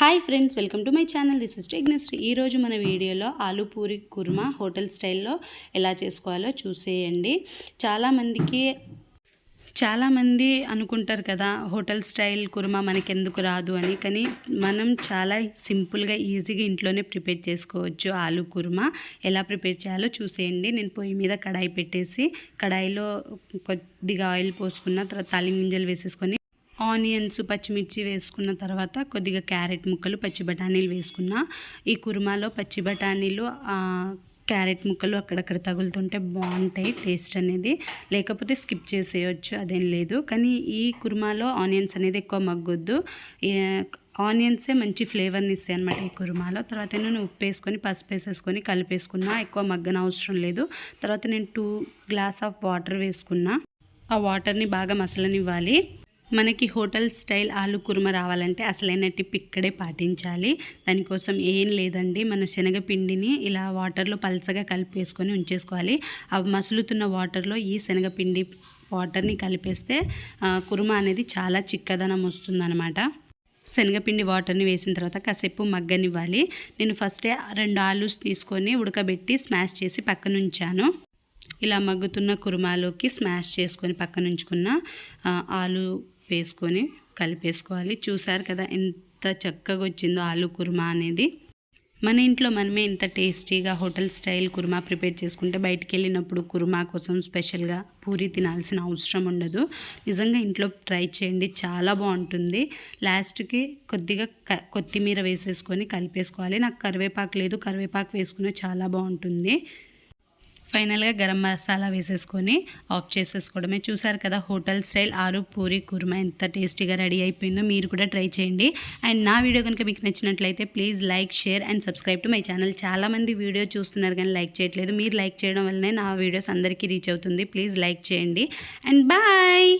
Hi friends welcome to my channel. This is Tegnashree ఈరోజు మన వీడియోలో ఆలు పూరి కుర్మా హోటల్ స్టైల్లో ఎలా చేసుకోవాలో చూసేయండి. చాలామందికి చాలామంది అనుకుంటారు కదా హోటల్ స్టైల్ కుర్మా మనకి ఎందుకు రాదు అని. కానీ మనం చాలా సింపుల్గా ఈజీగా ఇంట్లోనే ప్రిపేర్ చేసుకోవచ్చు ఆలు కుర్మా. ఎలా ప్రిపేర్ చేయాలో చూసేయండి. నేను పొయ్యి మీద కడాయి పెట్టేసి కడాయిలో కొద్దిగా ఆయిల్ పోసుకున్న తర్వాత తాలిం గింజలు వేసేసుకొని ఆనియన్స్ పచ్చిమిర్చి వేసుకున్న తర్వాత కొద్దిగా క్యారెట్ ముక్కలు పచ్చి బఠానీలు వేసుకున్న. ఈ కుర్మాలో పచ్చి బఠానీలు క్యారెట్ ముక్కలు అక్కడక్కడ తగులుతుంటే బాగుంటాయి టేస్ట్ అనేది. లేకపోతే స్కిప్ చేసేయచ్చు అదేం లేదు. కానీ ఈ కుర్మాలో ఆనియన్స్ అనేది ఎక్కువ మగ్గొద్దు. ఆనియన్సే మంచి ఫ్లేవర్ని ఇస్తాయి అనమాట ఈ కుర్మాలో. తర్వాత నేను ఉప్పు వేసుకొని పసుపు వేసేసుకొని కలిపేసుకున్నా. ఎక్కువ మగ్గన అవసరం లేదు. తర్వాత నేను టూ గ్లాస్ ఆఫ్ వాటర్ వేసుకున్నా. ఆ వాటర్ని బాగా మసలనివ్వాలి. మనకి హోటల్ స్టైల్ ఆలు కుర్మ రావాలంటే అసలైన టిప్ ఇక్కడే పాటించాలి. దానికోసం ఏం లేదండి. మన శనగపిండిని ఇలా వాటర్లో పలసగా కలిపేసుకొని ఉంచేసుకోవాలి. ఆ మసులుతున్న వాటర్లో ఈ శనగపిండి వాటర్ని కలిపేస్తే కుర్మ అనేది చాలా చిక్కదనం వస్తుందన్నమాట. శనగపిండి వాటర్ని వేసిన తర్వాత కాసేపు మగ్గనివ్వాలి. నేను ఫస్టే రెండు ఆలూస్ తీసుకొని ఉడకబెట్టి స్మాష్ చేసి పక్కన ఉంచాను ఇలా మగ్గుతున్న కుర్మాలోకి స్మాష్ చేసుకొని పక్కన ఉంచుకున్న ఆలు వేసుకొని కలిపేసుకోవాలి. చూసారు కదా ఎంత చక్కగా వచ్చిందో ఆలు కుర్మా అనేది. మన ఇంట్లో మనమే ఇంత టేస్టీగా హోటల్ స్టైల్ కుర్మా ప్రిపేర్ చేసుకుంటే బయటికి వెళ్ళినప్పుడు కుర్మా కోసం స్పెషల్గా పూరి తినాల్సిన అవసరం ఉండదు. నిజంగా ఇంట్లో ట్రై చేయండి చాలా బాగుంటుంది. లాస్ట్కి కొద్దిగా క- కొత్తిమీర వేసేసుకొని కలిపేసుకోవాలి. నాకు కరివేపాకు లేదు కరివేపాకు వేసుకునే చాలా బాగుంటుంది. ఫైనల్గా గరం మసాలా వేసేసుకొని ఆఫ్ చేసేసుకోవడమే. చూసారు కదా హోటల్ స్టైల్ ఆరు పూరి కుర్మా ఎంత టేస్టీగా రెడీ అయిపోయిందో మీరు కూడా ట్రై చేయండి. అండ్ నా వీడియో కనుక మీకు నచ్చినట్లయితే please like share and subscribe to my channel. చాలామంది వీడియో చూస్తున్నారు కానీ లైక్ చేయట్లేదు. మీరు లైక్ చేయడం వల్లనే నా వీడియోస్ అందరికీ రీచ్ అవుతుంది. ప్లీజ్ లైక్ చేయండి. And bye!